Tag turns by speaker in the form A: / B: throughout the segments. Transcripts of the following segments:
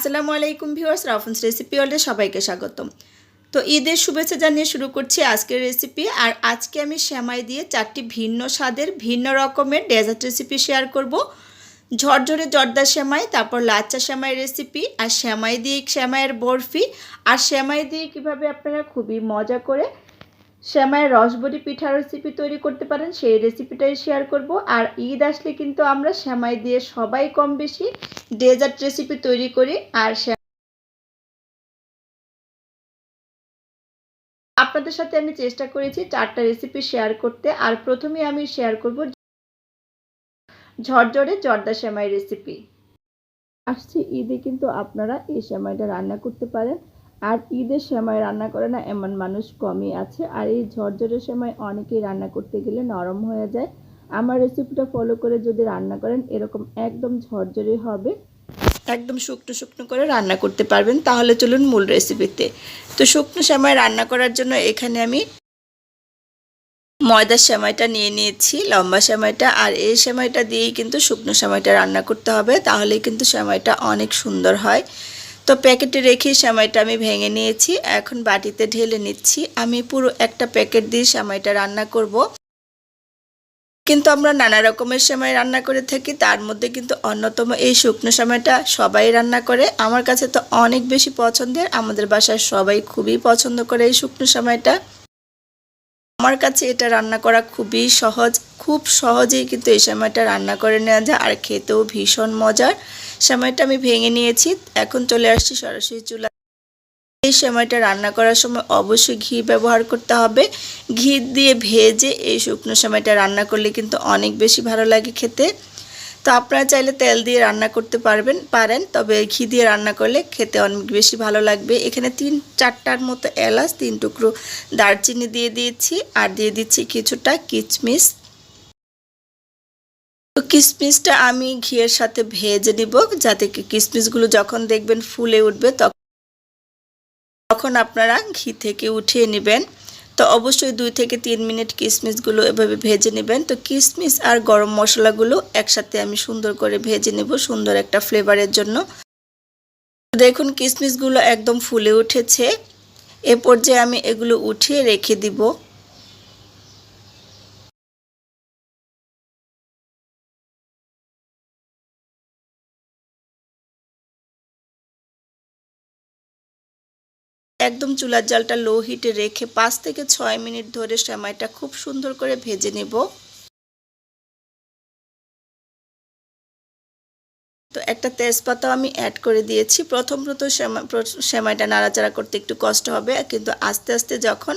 A: আসসালামু আলাইকুম viewers রাফুন্স recipe ওয়ার্ল্ডে সবাইকে স্বাগতম। তো ঈদের শুভেচ্ছা জানিয়ে শুরু করছি আজকের রেসিপি। আর আজকে আমি শ্যামাই দিয়ে চারটি ভিন্ন স্বাদের, ভিন্ন রকমের ডেজার্ট রেসিপি শেয়ার করব। ঝরঝরে জর্দা শ্যামাই তারপর লাচ্চা শ্যামাই রেসিপি, আর শ্যামাই দিয়ে শ্যামাইয়ের বরফি। আর শ্যামাই দিয়ে কীভাবে আপনারা খুবই মজা করে শ্যামাইয়ের রসবড়ি পিঠার রেসিপি তৈরি করতে পারেন, সেই রেসিপিটাই শেয়ার করব। আর ঈদ আসলে কিন্তু আমরা শ্যামাই দিয়ে সবাই কম বেশি ডেজার্ট রেসিপি তৈরি করি। আর আপনাদের সাথে আমি চেষ্টা করেছি চারটা রেসিপি শেয়ার করতে। আর প্রথমে আমি শেয়ার করব ঝরঝরে জর্দা শ্যামাই রেসিপি আসছে ঈদে কিন্তু আপনারা এই শ্যামাইটা রান্না করতে পারেন। আর ঈদের সময় রান্না করে না এমন মানুষ কমই আছে। আর এই ঝরঝরে সময় অনেকেই রান্না করতে গেলে নরম হয়ে যায়। আমার রেসিপিটা ফলো করে যদি রান্না করেন, এরকম একদম ঝরঝরে হবে। একদম শুকনো শুকনো করে রান্না করতে পারবেন। তাহলে চলুন মূল রেসিপিতে তো শুকনো সময় রান্না করার জন্য এখানে আমি ময়দার সেমাইটা নিয়ে নিয়েছি, লম্বা সেমাইটা আর এই সেমাইটা দিয়েই কিন্তু শুকনো সেমাইটা রান্না করতে হবে। তাহলেই কিন্তু সেমাইটা অনেক সুন্দর হয়। তো প্যাকেটে রেখে সেমাইটা আমি ভেঙে নিয়েছি। এখন বাটিতে ঢেলে নিচ্ছি। আমি পুরো একটা প্যাকেট দিয়ে সেমাইটা রান্না করব। কিন্তু আমরা নানা রকমের সময় রান্না করে থাকি। তার মধ্যে কিন্তু অন্যতম এই শুকনো সময়টা সবাই রান্না করে। আমার কাছে তো অনেক বেশি পছন্দের। আমাদের বাসায় সবাই খুবই পছন্দ করে এই শুকনো সময়টা আমার কাছে এটা রান্না করা খুবই সহজ। খুব সহজেই কিন্তু এই সময়টা রান্না করে নেওয়া যায়। আর খেতেও ভীষণ মজার। সময়টা আমি ভেঙে নিয়েছি। এখন চলে আসছি সরাসরি চুলা। এই সময়টা রান্না করার সময় অবশ্যই ঘি ব্যবহার করতে হবে। ঘি দিয়ে ভেজে এই শুকনো সময়টা রান্না করলে কিন্তু অনেক বেশি ভালো লাগে খেতে। তো আপনারা চাইলে তেল দিয়ে রান্না করতে পারবেন, পারেন, তবে ঘি দিয়ে রান্না করলে খেতে অনেক বেশি ভালো লাগবে। এখানে তিন, চারটার মতো এলাচ, তিন টুকরো দারচিনি দিয়ে দিয়েছি, আর দিয়ে দিচ্ছি কিছুটা কিচমিচ। তো কিশমিশটা আমি ঘিয়ের সাথে ভেজে নিব যাতে কিশমিশগুলো যখন দেখবেন ফুলে উঠবে তখন আপনারা ঘি থেকে উঠিয়ে নেবেন। তো অবশ্যই দুই থেকে তিন মিনিট কিশমিশগুলো এভাবে ভেজে নেবেন। তো কিশমিশ আর গরম মশলাগুলো একসাথে আমি সুন্দর করে ভেজে নেব সুন্দর একটা ফ্লেভারের জন্য। দেখুন কিশমিশগুলো একদম ফুলে উঠেছে। এ পর্যায়ে আমি এগুলো উঠিয়ে রেখে দিব। একদম চুলার জালটা লো হিটে রেখে পাঁচ থেকে ছয় মিনিট ধরে সেমাইটা খুব সুন্দর করে ভেজে নেব। তো একটা তেজপাতাও আমি অ্যাড করে দিয়েছি। প্রথম প্রথম সেমাইটা নাড়াচাড়া করতে একটু কষ্ট হবে, কিন্তু আস্তে আস্তে যখন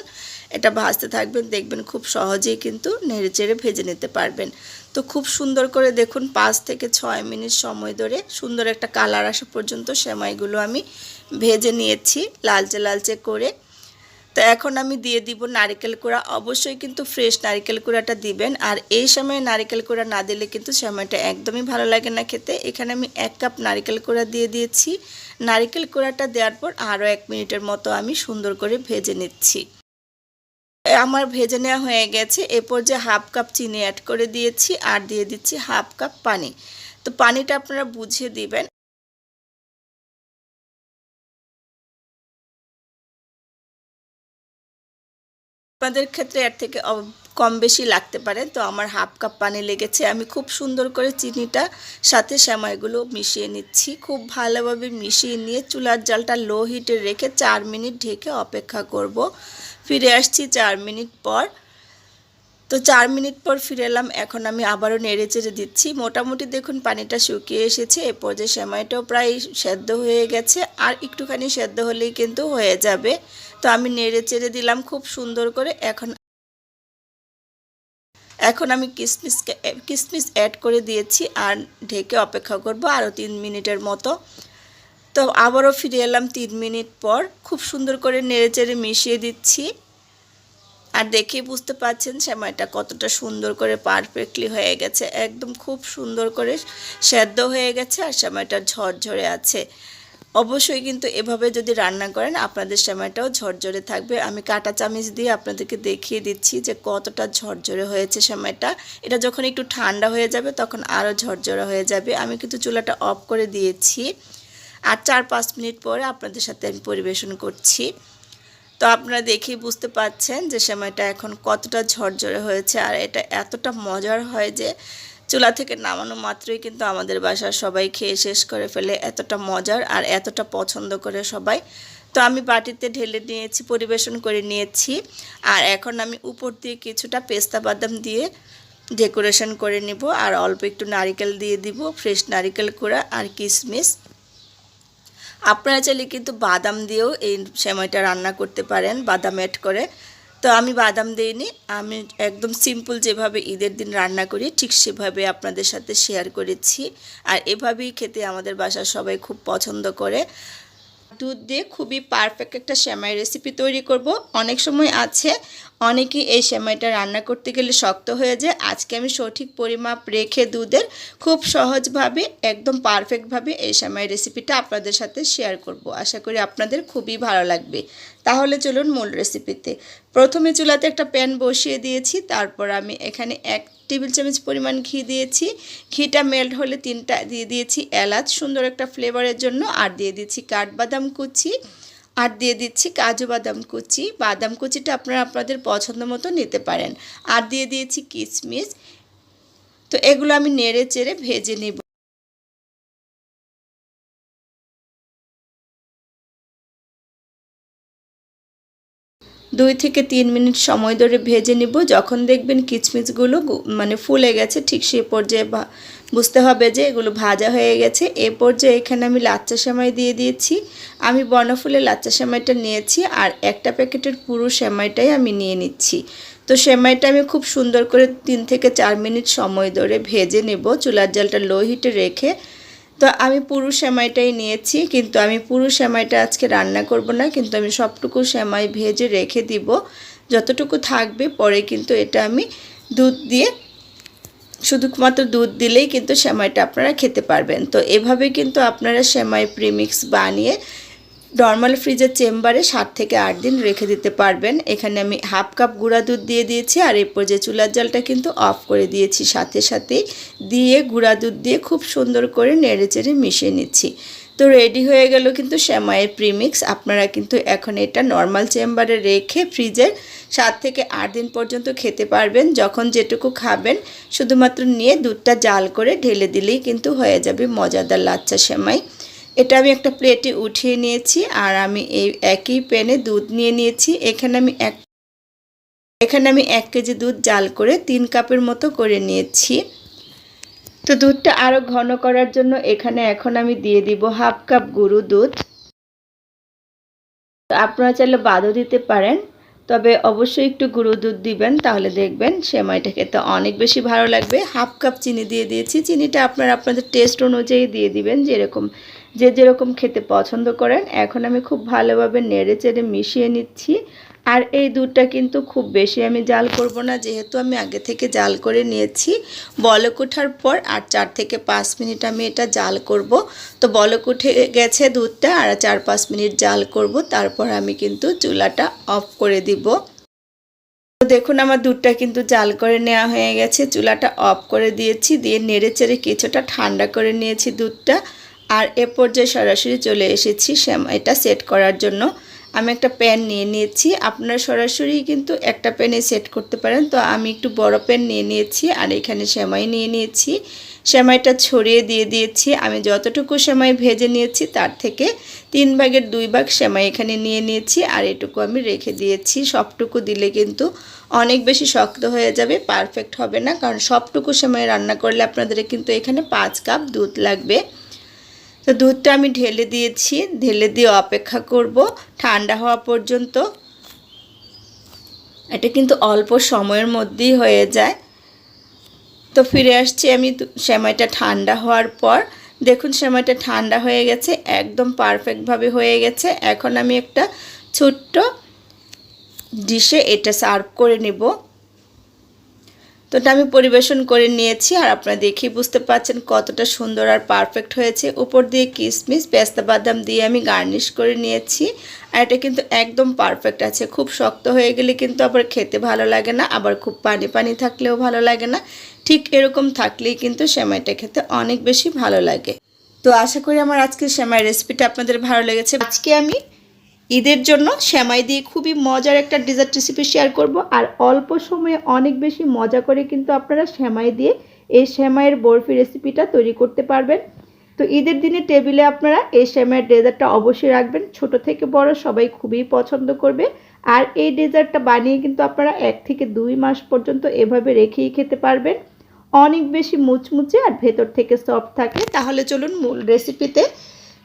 A: এটা ভাজতে থাকবেন, দেখবেন খুব সহজেই কিন্তু নেড়ে চেড়ে ভেজে নিতে পারবেন। তো খুব সুন্দর করে দেখুন, পাঁচ থেকে ছয় মিনিট সময় ধরে সুন্দর একটা কালার আসা পর্যন্ত সেমাইগুলো আমি ভেজে নিয়েছি, লালচে লালচে করে। তো এখন আমি দিয়ে দিব নারিকেল কুড়া। অবশ্যই কিন্তু ফ্রেশ নারিকেল কুড়াটা দিবেন। আর এই সময় নারিকেল কুড়া না দিলে কিন্তু সময়টা একদমই ভালো লাগে না খেতে। এখানে আমি এক কাপ নারিকেল কুড়া দিয়ে দিয়েছি। নারিকেল কুড়াটা দেওয়ার পর আরও এক মিনিটের মতো আমি সুন্দর করে ভেজে নিচ্ছি। আমার ভেজে নেওয়া হয়ে গেছে। এরপর যে হাফ কাপ চিনি অ্যাড করে দিয়েছি আর দিয়ে দিচ্ছি হাফ কাপ পানি। তো পানিটা আপনারা বুঝিয়ে দিবেন। আপনাদের ক্ষেত্রে এর থেকে কম বেশি লাগতে পারে। তো আমার হাফ কাপ পানি লেগেছে। আমি খুব সুন্দর করে চিনিটা সাথে সেমাইগুলো মিশিয়ে নিচ্ছি। খুব ভালোভাবে মিশিয়ে নিয়ে চুলার জালটা লো হিটে রেখে চার মিনিট ঢেকে অপেক্ষা করব। ফিরে আসছি চার মিনিট পর। তো চার মিনিট পর ফিরে এলাম। এখন আমি আবারও নেড়ে চেড়ে দিচ্ছি। মোটামুটি দেখুন পানিটা শুকিয়ে এসেছে। এ পর্যায়ে সেমাইটাও প্রায় সেদ্ধ হয়ে গেছে। আর একটুখানি সেদ্ধ হলেই কিন্তু হয়ে যাবে। তো আমি নেড়ে চেড়ে দিলাম খুব সুন্দর করে। এখন এখন আমি কিসমিসকে, কিসমিস অ্যাড করে দিয়েছি আর ঢেকে অপেক্ষা করব আরও তিন মিনিটের মতো। তো আবারও ফিরে এলাম তিন মিনিট পর। খুব সুন্দর করে নেড়ে চেড়ে মিশিয়ে দিচ্ছি। আর দেখে বুঝতে পাচ্ছেন সেমাইটা কতটা সুন্দর করে পারফেক্টলি হয়ে গেছে। একদম খুব সুন্দর করে সেদ্ধ হয়ে গেছে আর সেমাইটা ঝরঝরে আছে। অবশ্যই কিন্তু এভাবে যদি রান্না করেন, আপনাদের সেমাইটাও ঝরঝরে থাকবে। আমি কাটা চামিচ দিয়ে আপনাদেরকে দেখিয়ে দিচ্ছি যে কতটা ঝরঝরে হয়েছে সেমাইটা এটা যখন একটু ঠান্ডা হয়ে যাবে, তখন আরও ঝরঝরে হয়ে যাবে। আমি কিন্তু চুলাটা অফ করে দিয়েছি আর চার পাঁচ মিনিট পরে আপনাদের সাথে আমি পরিবেশন করছি। তো আপনারা দেখেই বুঝতে পাচ্ছেন যে সময়টা এখন কতটা ঝরঝরে হয়েছে আর এটা এতটা মজার হয় যে চুলা থেকে নামানো মাত্রই কিন্তু আমাদের বাসার সবাই খেয়ে শেষ করে ফেলে এতটা মজার আর এতটা পছন্দ করে সবাই। তো আমি বাটিতে ঢেলে নিয়েছি, পরিবেশন করে নিয়েছি। আর এখন আমি উপর দিয়ে কিছুটা পেস্তা বাদাম দিয়ে ডেকোরেশন করে নিব। আর অল্প একটু নারিকেল দিয়ে দিব, ফ্রেশ নারিকেল কুড়া আর কিশমিশ। আপনারা চাইলে কিন্তু বাদাম দিয়েও এই সেমাইটা রান্না করতে পারেন, বাদাম অ্যাড করে। তো আমি বাদাম দিইনি, আমি একদম সিম্পল যেভাবে ঈদের দিন রান্না করি, ঠিক সেভাবে আপনাদের সাথে শেয়ার করেছি। আর এভাবেই খেতে আমাদের বাসার সবাই খুব পছন্দ করে। দুধ দিয়ে খুবই পারফেক্ট একটা সেমাই রেসিপি তৈরি করব। অনেক সময় আছে অনেকেই এই সেমাইটা রান্না করতে গেলে শক্ত হয়ে যায়। আজকে আমি সঠিক পরিমাপ রেখে দুধের খুব সহজভাবে, একদম পারফেক্টভাবে এই সেমাই রেসিপিটা আপনাদের সাথে শেয়ার করব। আশা করি আপনাদের খুবই ভালো লাগবে। তাহলে চলুন মূল রেসিপিতে প্রথমে চুলাতে একটা প্যান বসিয়ে দিয়েছি, তারপর আমি এখানে এক টেবিল চামচ পরিমাণ ঘি দিয়েছি। ঘিটা মেল্ট হলে তিনটা, দিয়ে দিয়েছি এলাচ, সুন্দর একটা ফ্লেভারের জন্য, আর দিয়ে দিচ্ছি কাঠবাদাম কুচি, আর দিয়ে দিচ্ছি কাজু বাদাম কুচি। বাদাম কুচিটা আপনারা আপনাদের পছন্দ মতো নিতে পারেন। আর দিয়ে দিয়েছি কিশমিশ তো এগুলো আমি নেড়ে চেড়ে ভেজে নেব। দুই থেকে তিন মিনিট সময় ধরে ভেজে নিব। যখন দেখবেন কিচমিচগুলো মানে ফুলে গেছে, ঠিক সে পর্যায়ে বুঝতে হবে যে এগুলো ভাজা হয়ে গেছে। এ পর্যায়ে এখানে আমি লাচ্চা সেমাই দিয়ে দিয়েছি। আমি বনফুলের লাচ্চা সেমাইটা নিয়েছি আর একটা প্যাকেটের পুরো সেমাইটাই আমি নিয়ে নিচ্ছি। তো সেমাইটা আমি খুব সুন্দর করে তিন থেকে চার মিনিট সময় ধরে ভেজে নেব। চুলার জালটা লো হিটে রেখে তো আমি পুরো সেমাইটাই নিয়েছি, কিন্তু আমি পুরো সেমাইটা আজকে রান্না করব না, কিন্তু আমি সবটুকু সেমাই ভেজে রেখে দিব। যতটুকু থাকবে পরে কিন্তু এটা আমি দুধ দিয়ে, শুধুমাত্র দুধ দিলেই কিন্তু সেমাইটা আপনারা খেতে পারবেন। তো এভাবে কিন্তু আপনারা সেমাই প্রিমিক্স বানিয়ে নর্মাল ফ্রিজের চেম্বারে সাত থেকে আট দিন রেখে দিতে পারবেন। এখানে আমি হাফ কাপ গুঁড়া দুধ দিয়ে দিয়েছি আর এরপর যে চুলার জলটা কিন্তু অফ করে দিয়েছি, সাথে সাথে দিয়ে গুঁড়া দুধ দিয়ে খুব সুন্দর করে নেড়ে চেড়ে মিশিয়ে নিচ্ছি। তো রেডি হয়ে গেল কিন্তু শ্যামাইয়ের প্রিমিক্স আপনারা কিন্তু এখন এটা নর্মাল চেম্বারে রেখে ফ্রিজের সাত থেকে আট দিন পর্যন্ত খেতে পারবেন। যখন যেটুকু খাবেন, শুধুমাত্র নিয়ে দুধটা জাল করে ঢেলে দিলেই কিন্তু হয়ে যাবে মজাদার লাচ্চা শ্যামাই। এটা আমি একটা প্লেটে উঠিয়ে নিয়েছি আর আমি এই একই প্যানে দুধ নিয়ে নিয়েছি। এখানে আমি এক এখানে আমি এক কেজি দুধ জাল করে তিন কাপের মতো করে নিয়েছি। তো দুধটা আরও ঘন করার জন্য এখানে এখন আমি দিয়ে দিব হাফ কাপ গুঁড়ো দুধ। আপনারা চাইলে বাদও দিতে পারেন, তবে অবশ্যই একটু গুঁড়ো দুধ দিবেন, তাহলে দেখবেন সেমাইটা খেতে অনেক বেশি ভালো লাগবে। হাফ কাপ চিনি দিয়ে দিয়েছি। চিনিটা আপনারা আপনাদের টেস্ট অনুযায়ী দিয়ে দিবেন, যেরকম যে যেরকম খেতে পছন্দ করেন, এখন আমি খুব ভালোভাবে নেড়ে চেড়ে মিশিয়ে নিচ্ছি। আর এই দুধটা কিন্তু খুব বেশি আমি জাল করব না, যেহেতু আমি আগে থেকে জাল করে নিয়েছি। বলক ওঠার পর আর চার থেকে পাঁচ মিনিট আমি এটা জাল করব। তো বলক উঠে গেছে দুধটা, আর চার পাঁচ মিনিট জাল করব, তারপর আমি কিন্তু চুলাটা অফ করে দিব। দেখুন আমার দুধটা কিন্তু জাল করে নেওয়া হয়ে গেছে, চুলাটা অফ করে দিয়েছি, দিয়ে নেড়ে চেড়ে কিছুটা ঠান্ডা করে নিয়েছি দুধটা। আর এ পর্যায়ে সরাসরি চলে এসেছি এটা সেট করার জন্য। আমি একটা প্যান নিয়ে নিয়েছি। আপনারা সরাসরি কিন্তু একটা প্যানে সেট করতে পারেন। তো আমি একটু বড় প্যান নিয়ে নিয়েছি আর এখানে সেমাই নিয়ে নিয়েছি। সেমাইটা ছড়িয়ে দিয়ে দিয়েছি। আমি যতটুকু সেমাই ভেজে নিয়েছি তার থেকে তিন ভাগের দুই ভাগ সেমাই এখানে নিয়ে নিয়েছি আর এটুকু আমি রেখে দিয়েছি। সবটুকু দিলে কিন্তু অনেক বেশি শক্ত হয়ে যাবে পারফেক্ট হবে না। কারণ সবটুকু সেমাই রান্না করলে আপনাদের কিন্তু এখানে পাঁচ কাপ দুধ লাগবে। তো দুধটা আমি ঢেলে দিয়েছি, ঢেলে দিয়ে অপেক্ষা করব ঠান্ডা হওয়া পর্যন্ত। এটা কিন্তু অল্প সময়ের মধ্যেই হয়ে যায়। তো ফিরে আসছি আমি সেমাইটা ঠান্ডা হওয়ার পর। দেখুন সেমাইটা ঠান্ডা হয়ে গেছে, একদম পারফেক্টভাবে হয়ে গেছে। এখন আমি একটা ছোট্ট ডিশে এটা সার্ভ করে নেব। তো এটা আমি পরিবেশন করে নিয়েছি আর আপনারা দেখেই বুঝতে পারছেন কতটা সুন্দর আর পারফেক্ট হয়েছে। উপর দিয়ে কিশমিশ পেস্তা বাদাম দিয়ে আমি গার্নিশ করে নিয়েছি। আর এটা কিন্তু একদম পারফেক্ট আছে। খুব শক্ত হয়ে গেলে কিন্তু আবার খেতে ভালো লাগে না, আবার খুব পানি পানি থাকলেও ভালো লাগে না। ঠিক এরকম থাকলেই কিন্তু সেমাইটা খেতে অনেক বেশি ভালো লাগে। তো আশা করি আমার আজকের সেমাই রেসিপিটা আপনাদের ভালো লেগেছে। আজকে আমি ঈদের জন্য শ্যামাই দিয়ে খুবই মজার একটা ডেজার্ট রেসিপি শেয়ার করব। আর অল্প সময়ে অনেক বেশি মজা করে কিন্তু আপনারা শ্যামাই দিয়ে এই শ্যামাইয়ের বরফি রেসিপিটা তৈরি করতে পারবেন। তো ঈদের দিনে টেবিলে আপনারা এই শ্যামাইয়ের ডেজার্টটা অবশ্যই রাখবেন। ছোট থেকে বড় সবাই খুবই পছন্দ করবে। আর এই ডেজার্টটা বানিয়ে কিন্তু আপনারা এক থেকে দুই মাস পর্যন্ত এভাবে রেখেই খেতে পারবেন। অনেক বেশি মুচমুচে আর ভেতর থেকে সফট থাকে। তাহলে চলুন মূল রেসিপিতে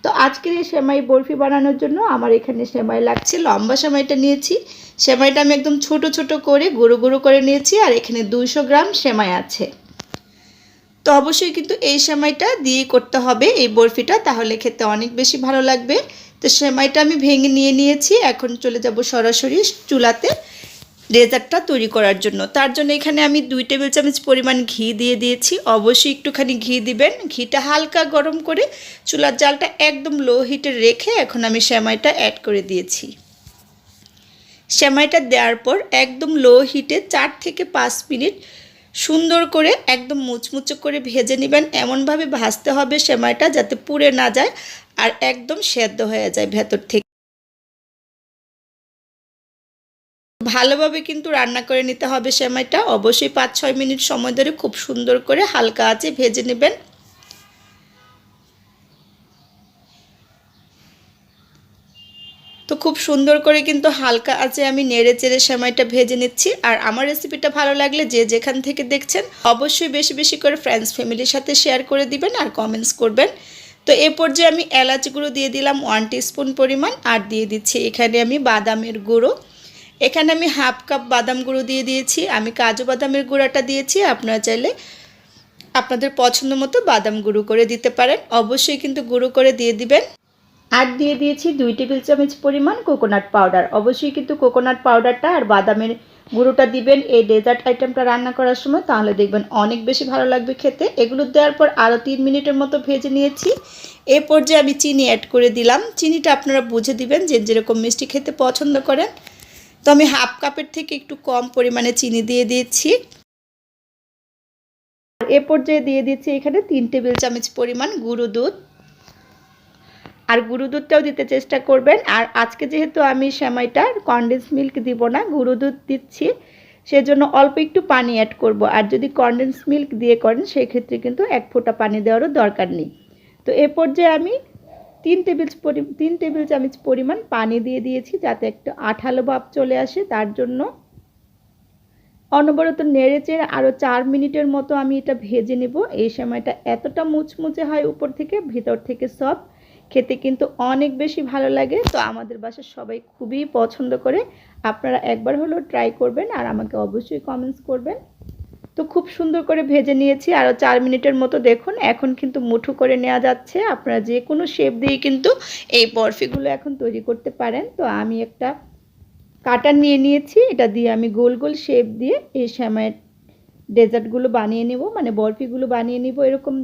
A: তো আজকের এই সেমাই বরফি বানানোর জন্য আমার এখানে সেমাই লাগছে, লম্বা সেমাইটা নিয়েছি। সেমাইটা আমি একদম ছোট ছোট করে গুঁড়ো গুঁড়ো করে নিয়েছি আর এখানে দুইশো গ্রাম সেমাই আছে। তো অবশ্যই কিন্তু এই সেমাইটা দিয়ে করতে হবে এই বরফিটা, তাহলে খেতে অনেক বেশি ভালো লাগবে। তো সেমাইটা আমি ভেঙে নিয়ে নিয়েছি, এখন চলে যাব সরাসরি চুলাতে। ডেজার্টটা তৈরি করার জন্য। তার জন্য এখানে আমি দুই টেবিল চামচ পরিমাণ ঘি দিয়ে দিয়েছি। অবশ্যই একটুখানি ঘি দিবেন। ঘিটা হালকা গরম করে চুলার জালটা একদম লো হিটে রেখে এখন আমি সেমাইটা অ্যাড করে দিয়েছি। সেমাইটা দেওয়ার পর একদম লো হিটে চার থেকে পাঁচ মিনিট সুন্দর করে একদম মুচমুচো করে ভেজে নেবেন। এমনভাবে ভাজতে হবে সেমাইটা যাতে পুড়ে না যায় আর একদম সেদ্ধ হয়ে যায় ভেতর থেকে। ভালোভাবে কিন্তু রান্না করে নিতে হবে সেমাইটা। অবশ্যই পাঁচ ছয় মিনিট সময় ধরে খুব সুন্দর করে হালকা আঁচে ভেজে নেবেন। তো খুব সুন্দর করে কিন্তু হালকা আছে আমি নেড়ে চেড়ে সেমাইটা ভেজে নিচ্ছি। আর আমার রেসিপিটা ভালো লাগলে যে যেখান থেকে দেখছেন, অবশ্যই বেশি বেশি করে ফ্রেন্ডস ফ্যামিলির সাথে শেয়ার করে দিবেন আর কমেন্টস করবেন। তো এ পর্যায়ে আমি এলাচ গুঁড়ো দিয়ে দিলাম ওয়ান স্পুন পরিমাণ। আর দিয়ে দিচ্ছি এখানে আমি বাদামের গুঁড়ো। এখানে আমি হাফ কাপ বাদাম গুঁড়ো দিয়ে দিয়েছি, আমি কাজু বাদামের গুঁড়াটা দিয়েছি, আপনারা চাইলে আপনাদের পছন্দ মতো বাদাম গুঁড়ো করে দিতে পারেন, অবশ্যই কিন্তু গুঁড়ো করে দিয়ে দিবেন। আর দিয়ে দিয়েছি দুই টেবিল চামচ পরিমাণ কোকোনাট পাউডার, অবশ্যই কিন্তু কোকোনাট পাউডারটা আর বাদামের গুঁড়োটা দিবেন, এই ডেজার্ট আইটেমটা রান্না করার সময়, তাহলে দেখবেন অনেক বেশি ভালো লাগবে খেতে। এগুলো দেওয়ার পর আরও তিন মিনিটের মতো ভেজে নিয়েছি। এ পর্যায়ে আমি চিনি অ্যাড করে দিলাম, চিনিটা আপনারা বুঝে দিবেন যে যেরকম মিষ্টি খেতে পছন্দ করেন। তো আমি হাফ কাপের থেকে একটু কম পরিমাণে চিনি দিয়ে দিয়েছি। এ পর্যায়ে দিয়ে দিচ্ছি এখানে তিন টেবিল চামচ পরিমাণ গুঁড়ো দুধ। আর গুঁড়ো দুধটাও দিতে চেষ্টা করবেন। আর আজকে যেহেতু আমি সেমাইটা কনডেন্স মিল্ক দিব না, গুঁড়ো দুধ দিচ্ছি, সেজন্য অল্প একটু পানি অ্যাড করব। আর যদি কনডেন্স মিল্ক দিয়ে করেন, সেক্ষেত্রে কিন্তু এক ফোঁটা পানি দেওয়ারও দরকার নেই। তো এ পর্যায়ে আমি তিন টেবিল তিন টেবিল চামচ পরিমাণ পানি দিয়ে দিয়েছি যাতে একটু আঠালো ভাব চলে আসে। তার জন্য অনবরত নেড়ে চেড়ে আরও চার মিনিটের মতো আমি এটা ভেজে নেব। এই সময়টা এতটা মুচমুচে হয় উপর থেকে, ভিতর থেকে সব। খেতে কিন্তু অনেক বেশি ভালো লাগে। তো আমাদের বাসার সবাই খুবই পছন্দ করে। আপনারা একবার হলেও ট্রাই করবেন আর আমাকে অবশ্যই কমেন্টস করবেন। তো খুব সুন্দর করে ভেজে নিয়েছি। আরও চার মিনিটের মতো দেখুন, এখন কিন্তু মুঠো করে নেওয়া যাচ্ছে। আপনারা যে কোনো শেপ দিয়ে কিন্তু এই বরফিগুলো এখন তৈরি করতে পারেন। তো আমি একটা কাটার নিয়ে নিয়েছি, এটা দিয়ে আমি গোল গোল শেপ দিয়ে এই শ্যামায়ের ডেজার্টগুলো বানিয়ে নেব। মানে বরফিগুলো বানিয়ে নিব এরকম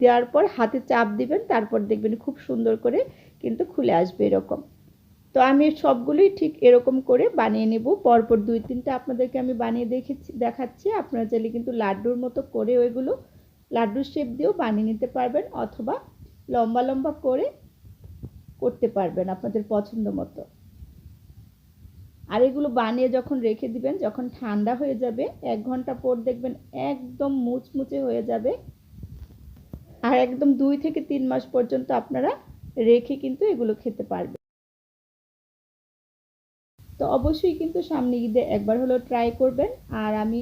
A: দেওয়ার পর হাতে চাপ দিবেন, তারপর দেখবেন খুব সুন্দর করে কিন্তু খুলে আসবে এরকম। তো আমি সবগুলোই ঠিক এরকম করে বানিয়ে নেব। পরপর দুই তিনটা আপনাদেরকে আমি বানিয়ে দেখেছি, দেখাচ্ছি। আপনারা চাইলে কিন্তু লাড্ডুর মতো করে ওইগুলো লাড্ডুর শেপ দিয়েও বানিয়ে নিতে পারবেন অথবা লম্বা লম্বা করে করতে পারবেন আপনাদের পছন্দ মতো। আর এগুলো বানিয়ে যখন রেখে দিবেন, যখন ঠান্ডা হয়ে যাবে, এক ঘণ্টা পর দেখবেন একদম মুচমুচে হয়ে যাবে। আর একদম দুই থেকে তিন মাস পর্যন্ত আপনারা রেখে কিন্তু এগুলো খেতে পারবেন। তো অবশ্যই কিন্তু সামনে ঈদে একবার হলেও ট্রাই করবেন। আর আমি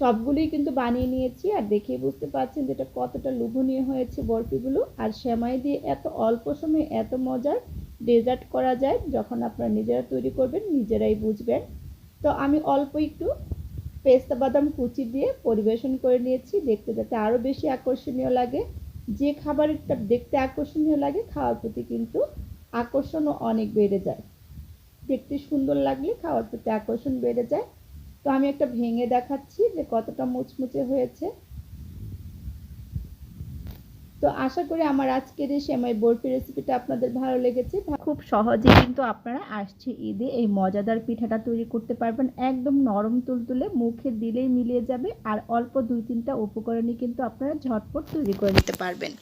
A: সবগুলোই কিন্তু বানিয়ে নিয়েছি আর দেখেই বুঝতে পারছেন যেটা কতটা লোভনীয় হয়েছে বরফিগুলো। আর সেমাই দিয়ে এত অল্প সময়ে এত মজার ডেজার্ট করা যায়, যখন আপনারা নিজেরা তৈরি করবেন, নিজেরাই বুঝবেন। তো আমি অল্প একটু পেস্তা বাদাম কুচি দিয়ে পরিবেশন করে নিয়েছি, দেখতে যাতে আরও বেশি আকর্ষণীয় লাগে। যে খাবারটা দেখতে আকর্ষণীয় লাগে, খাওয়ার প্রতি কিন্তু আকর্ষণও অনেক বেড়ে যায়। দেখতে সুন্দর লাগলে খাওয়ার প্রতি আকর্ষণ বেড়ে যায়। তো আমি একটা ভেঙে দেখাচ্ছি যে কতটা মুচমুচে হয়েছে। তো আশা করি আমার আজকের এই সেমাই বরফি রেসিপিটা আপনাদের ভালো লেগেছে। খুব সহজে কিন্তু আপনারা আসছে ঈদে এই মজাদার পিঠাটা তৈরি করতে পারবেন। একদম নরম তুলতুলে, মুখে দিলেই মিলিয়ে যাবে। আর অল্প দুই তিনটা উপকরণই কিন্তু আপনারা ঝটপট তৈরি করে নিতে পারবেন।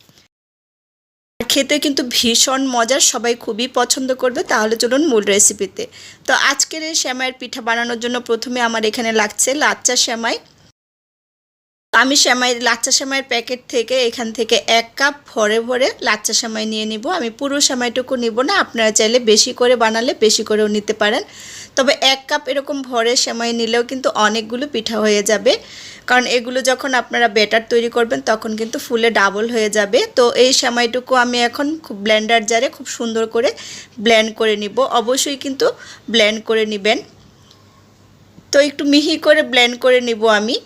A: খেতে কিন্তু ভীষণ মজার, সবাই খুবই পছন্দ করবে। তাহলে চলুন মূল রেসিপিতে তো আজকের এই শ্যামাইয়ের পিঠা বানানোর জন্য প্রথমে আমার এখানে লাগছে লাচ্চা শ্যামাই আমি শ্যামাই লাচ্চা শ্যামাইয়ের প্যাকেট থেকে এখান থেকে এক কাপ ভরে ভরে লাচ্চা শ্যামাই নিয়ে নিব। আমি পুরো শ্যামাইটুকু নিব না, আপনারা চাইলে বেশি করে বানালে বেশি করেও নিতে পারেন। তবে এক কাপ এরকম ভরে শ্যামাই নিলেও কিন্তু অনেকগুলো পিঠা হয়ে যাবে। কারণ এগুলো যখন আপনারা ব্যাটার তৈরি করবেন, তখন কিন্তু ফুলে ডাবল হয়ে যাবে। তো এই শ্যামাইটুকু আমি এখন খুব ব্লেন্ডার জারে খুব সুন্দর করে ব্লেন্ড করে নিব। অবশ্যই কিন্তু ব্লেন্ড করে নেবেন। তো একটু মিহি করে ব্লেন্ড করে নিব আমি।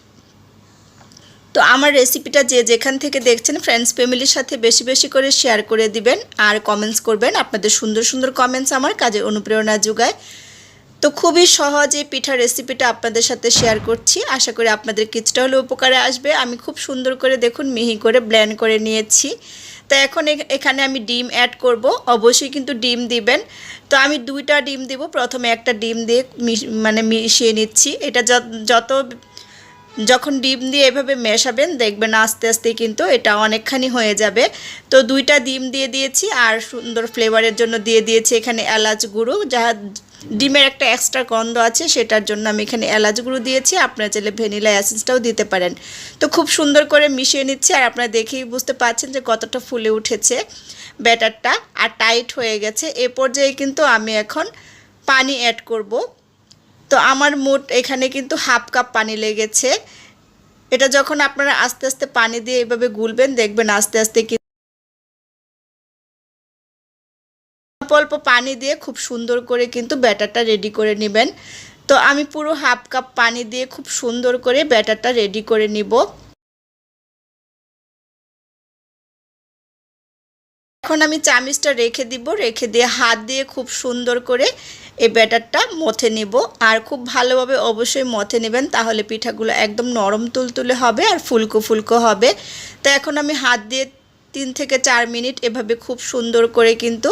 A: তো আমার রেসিপিটা যে যেখান থেকে দেখছেন ফ্রেন্ডস ফ্যামিলির সাথে বেশি বেশি করে শেয়ার করে দিবেন। আর কমেন্টস করবেন। আপনাদের সুন্দর সুন্দর কমেন্টস আমার কাজে অনুপ্রেরণা যোগায়। তো খুবই সহজ এই পিঠার রেসিপিটা আপনাদের সাথে শেয়ার করছি। আশা করি আপনাদের কিছুটা হলেও উপকারে আসবে। আমি খুব সুন্দর করে দেখুন মিহি করে ব্ল্যান্ড করে নিয়েছি। তো এখন এখানে আমি ডিম অ্যাড করব। অবশ্যই কিন্তু ডিম দিবেন। তো আমি দুইটা ডিম দিব। প্রথমে একটা ডিম দিয়ে মানে মিশিয়ে নিচ্ছি। এটা যত যখন ডিম দিয়ে এভাবে মেশাবেন, দেখবেন আস্তে আস্তে কিন্তু এটা অনেকখানি হয়ে যাবে। তো দুইটা ডিম দিয়ে দিয়েছি। আর সুন্দর ফ্লেভারের জন্য দিয়ে দিয়েছি এখানে এলাচ গুঁড়ো। যা ডিমের একটা এক্সট্রা গন্ধ আছে, সেটার জন্য আমি এখানে এলাচ গুঁড়ো দিয়েছি। আপনারা চাইলে ভ্যানিলা অ্যাসেন্সটাও দিতে পারেন। তো খুব সুন্দর করে মিশিয়ে নিচ্ছি আর আপনারা দেখেই বুঝতে পারছেন যে কতটা ফুলে উঠেছে ব্যাটারটা আর টাইট হয়ে গেছে। এ পর্যায়ে কিন্তু আমি এখন পানি অ্যাড করব। তো আমার মোট এখানে কিন্তু হাফ কাপ পানি লেগেছে। এটা যখন আপনারা আস্তে আস্তে পানি দিয়ে এভাবে গুলবেন, দেখবেন আস্তে আস্তে অল্প অল্প পানি দিয়ে খুব সুন্দর করে কিন্তু ব্যাটারটা রেডি করে নেবেন। তো আমি পুরো হাফ কাপ পানি দিয়ে খুব সুন্দর করে ব্যাটারটা রেডি করে নিব। এখন আমি চামিচটা রেখে দিব, রেখে দিয়ে হাত দিয়ে খুব সুন্দর করে এই ব্যাটারটা মথে নিব। আর খুব ভালোভাবে অবশ্যই মথে নেবেন, তাহলে পিঠাগুলো একদম নরম তুলতুলে হবে আর ফুলকো ফুলকো হবে। তো এখন আমি হাত দিয়ে তিন থেকে চার মিনিট এভাবে খুব সুন্দর করে কিন্তু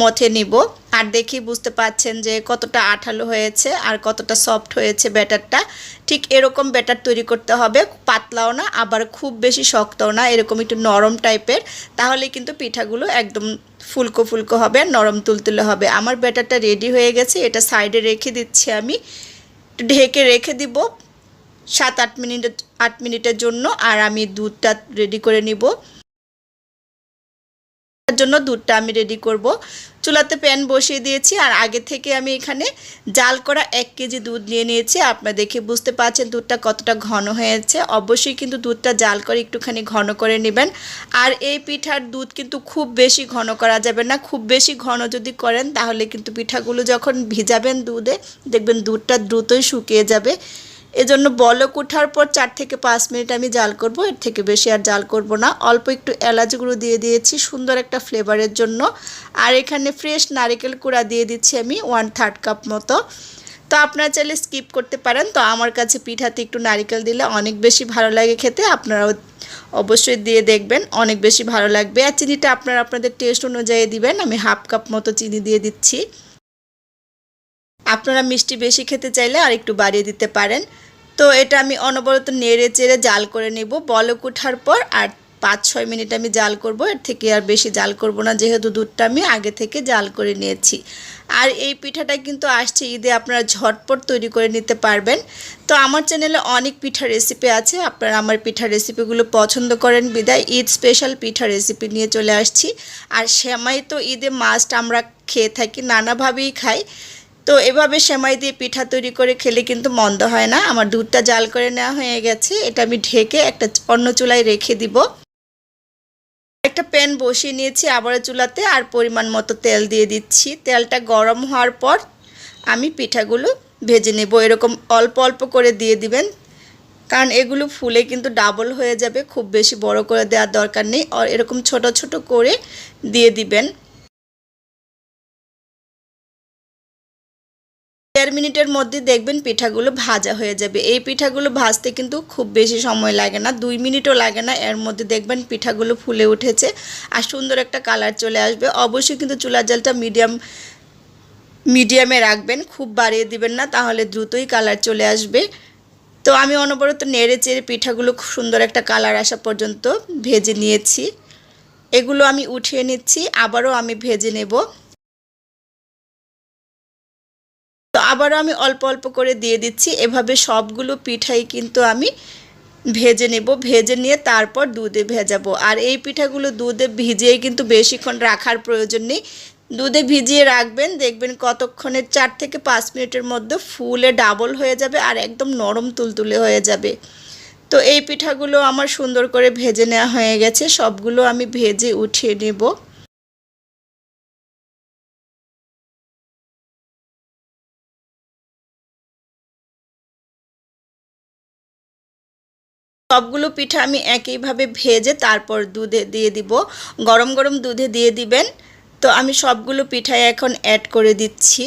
A: মথে নিব। আর দেখি বুঝতে পাচ্ছেন যে কতটা আঠালো হয়েছে আর কতটা সফট হয়েছে ব্যাটারটা। ঠিক এরকম ব্যাটার তৈরি করতে হবে, পাতলাও না, আবার খুব বেশি শক্তও না, এরকম একটু নরম টাইপের। তাহলে কিন্তু পিঠাগুলো একদম ফুলকো ফুলকো হবে আর নরম তুলতুলে হবে। আমার ব্যাটারটা রেডি হয়ে গেছে, এটা সাইডে রেখে দিচ্ছি আমি। ঢেকে রেখে দিব সাত আট মিনিট, আট মিনিটের জন্য, আর আমি দুধটা রেডি করে নিব। জন্য দুধটা আমি রেডি করব। চুলাতে প্যান বসিয়ে দিয়েছি আর আগে থেকে আমি এখানে জাল করা এক কেজি দুধ নিয়ে নিয়েছি। আপনারা দেখে বুঝতে পারছেন দুধটা কতটা ঘন হয়েছে। অবশ্যই কিন্তু দুধটা জাল করে একটুখানি ঘন করে নেবেন। আর এই পিঠার দুধ কিন্তু খুব বেশি ঘন করা যাবে না। খুব বেশি ঘন যদি করেন তাহলে কিন্তু পিঠাগুলো যখন ভিজাবেন দুধে, দেখবেন দুধটা দ্রুতই শুকিয়ে যাবে। এজন্য বলক ওঠার পর চার থেকে পাঁচ মিনিট আমি জাল করব, এর থেকে বেশি আর জাল করব না। অল্প একটু এলাচ গুঁড়ো দিয়ে দিয়েছি, সুন্দর একটা ফ্লেভারের জন্য। আর এখানে ফ্রেশ নারিকেল কুড়া দিয়ে দিচ্ছি আমি ওয়ান থার্ড কাপ মতো। তো আপনারা চাইলে স্কিপ করতে পারেন। তো আমার কাছে পিঠাতে একটু নারিকেল দিলে অনেক বেশি ভালো লাগে খেতে। আপনারাও অবশ্যই দিয়ে দেখবেন, অনেক বেশি ভালো লাগবে। আর চিনিটা আপনারা আপনাদের টেস্ট অনুযায়ী দিবেন। আমি হাফ কাপ মতো চিনি দিয়ে দিচ্ছি। আপনারা মিষ্টি বেশি খেতে চাইলে আর একটু বাড়িয়ে দিতে পারেন। তো এটা আমি অনবরত নেড়ে চেড়ে জাল করে নেব। বলক উঠার পর আর পাঁচ ছয় মিনিট আমি জাল করব। এর থেকে আর বেশি জাল করব না, যেহেতু দুধটা আমি আগে থেকে জাল করে নিয়েছি। আর এই পিঠাটা কিন্তু আসছে ঈদে, আপনারা ঝটপট তৈরি করে নিতে পারবেন। তো আমার চ্যানেলে অনেক পিঠা রেসিপি আছে, আপনারা আমার পিঠা রেসিপিগুলো পছন্দ করেন। বিদায়, ঈদ স্পেশাল পিঠা রেসিপি নিয়ে চলে আসছি। আর শ্যামাই তো ঈদে মাস্ট আমরা খেয়ে থাকি, নানাভাবেই খাই। তো এভাবে সেমাই দিয়ে পিঠা তৈরি করে খেলে কিন্তু মন্দ হয় না। আমার দুধটা জাল করে নেওয়া হয়ে গেছে। এটা আমি ঢেকে একটা অন্য চুলায় রেখে দিব। একটা প্যান বসিয়ে নিয়েছি আবারও চুলাতে আর পরিমাণ মতো তেল দিয়ে দিচ্ছি। তেলটা গরম হওয়ার পর আমি পিঠাগুলো ভেজে নেব। এরকম অল্প অল্প করে দিয়ে দিবেন। কারণ এগুলো ফুলে কিন্তু ডাবল হয়ে যাবে। খুব বেশি বড় করে দেওয়ার দরকার নেই। আর এরকম ছোট ছোট করে দিয়ে দিবেন। দেড় মিনিটের মধ্যে দেখবেন পিঠাগুলো ভাজা হয়ে যাবে। এই পিঠাগুলো ভাজতে কিন্তু খুব বেশি সময় লাগে না, দুই মিনিটও লাগে না। এর মধ্যে দেখবেন পিঠাগুলো ফুলে উঠেছে আর সুন্দর একটা কালার চলে আসবে। অবশ্যই কিন্তু চুলার জালটা মিডিয়াম, মিডিয়ামে রাখবেন, খুব বাড়িয়ে দিবেন না, তাহলে দ্রুতই কালার চলে আসবে। তো আমি অনবরত নেড়ে চেড়ে পিঠাগুলো খুব সুন্দর একটা কালার আসা পর্যন্ত ভেজে নিয়েছি। এগুলো আমি উঠিয়ে নিচ্ছি, আবারও আমি ভেজে নেব। তো আবারও আমি অল্প অল্প করে দিয়ে দিচ্ছি। এভাবে সবগুলো পিঠাই কিন্তু আমি ভেজে নেব। ভেজে নিয়ে তারপর দুধে ভেজাবো। আর এই পিঠাগুলো দুধে ভিজিয়ে কিন্তু বেশিক্ষণ রাখার প্রয়োজন নেই। দুধে ভিজিয়ে রাখবেন, দেখবেন কতক্ষণের চার থেকে পাঁচ মিনিটের মধ্যে ফুলে ডাবল হয়ে যাবে আর একদম নরম তুলতুলে হয়ে যাবে। তো এই পিঠাগুলো আমার সুন্দর করে ভেজে নেওয়া হয়ে গেছে। সবগুলো আমি ভেজে উঠিয়ে নেব। সবগুলো পিঠা আমি একইভাবে ভেজে তারপর দুধে দিয়ে দিব। গরম গরম দুধে দিয়ে দিবেন। তো আমি সবগুলো পিঠাই এখন অ্যাড করে দিচ্ছি।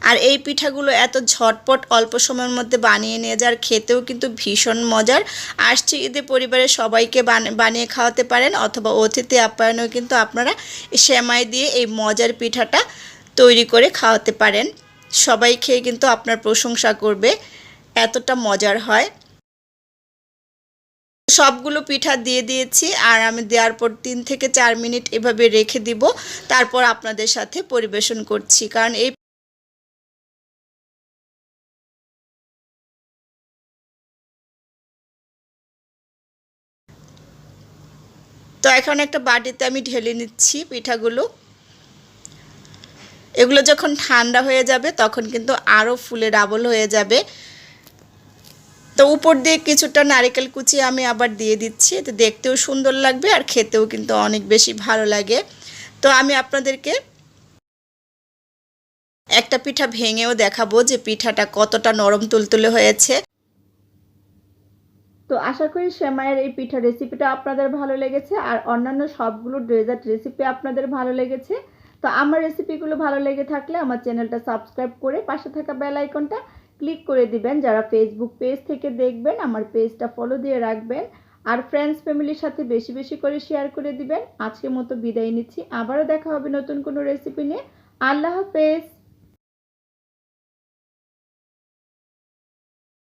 A: আর এই পিঠাগুলো এত ঝটপট অল্প সময়ের মধ্যে বানিয়ে নিয়ে যাওয়ার খেতেও কিন্তু ভীষণ মজার। আসছে ঈদে পরিবারের সবাইকে বানিয়ে খাওয়াতে পারেন অথবা অতিথি আপ্যায়নেও কিন্তু আপনারা সেমাই দিয়ে এই মজার পিঠাটা তৈরি করে খাওয়াতে পারেন। সবাই খেয়ে কিন্তু আপনার প্রশংসা করবে। এতটা মজার হয়। সবগুলো পিঠা দিয়ে দিয়েছি আর আমি দেওয়ার পর তিন থেকে চার মিনিট এভাবে রেখে দিব। তারপর আপনাদের সাথে পরিবেশন করছি। কারণ এই তো এখন একটা বাটিতে আমি ঢেলে নিচ্ছি পিঠাগুলো। এগুলো যখন ঠান্ডা হয়ে যাবে তখন কিন্তু আরও ফুলে ডাবল হয়ে যাবে। তো উপর দিয়ে কিছুটা নারিকেল কুচি আমি আবার দিয়ে দিচ্ছি। তো দেখতেও সুন্দর লাগবে আর খেতেও কিন্তু অনেক বেশি ভালো লাগে। তো আমি আপনাদেরকে একটা পিঠা ভেঙেও দেখাবো যে পিঠাটা কতটা নরম তুলতুলে হয়েছে। তো আশা করি সেমাইয়ের এই পিঠা রেসিপিটা আপনাদের ভালো লেগেছে আর অন্যান্য সবগুলো ডেজার্ট রেসিপি আপনাদের ভালো লেগেছে। তো আমার রেসিপিগুলো ভালো লেগে থাকলে আমার চ্যানেলটা সাবস্ক্রাইব করে পাশে থাকা বেল আইকনটা ক্লিক করে দিবেন, যারা ফেসবুক পেজ থেকে দেখবেন, আমার পেজটা ফলো দিয়ে রাখবেন। আর ফ্রেন্ডস ফ্যামিলির সাথে বেশি বেশি করে শেয়ার করে দিবেন। আজকের মতো বিদায় নিচ্ছি। আবারও দেখা হবে নতুন কোনো রেসিপি নিয়ে। আল্লাহ হাফেজ!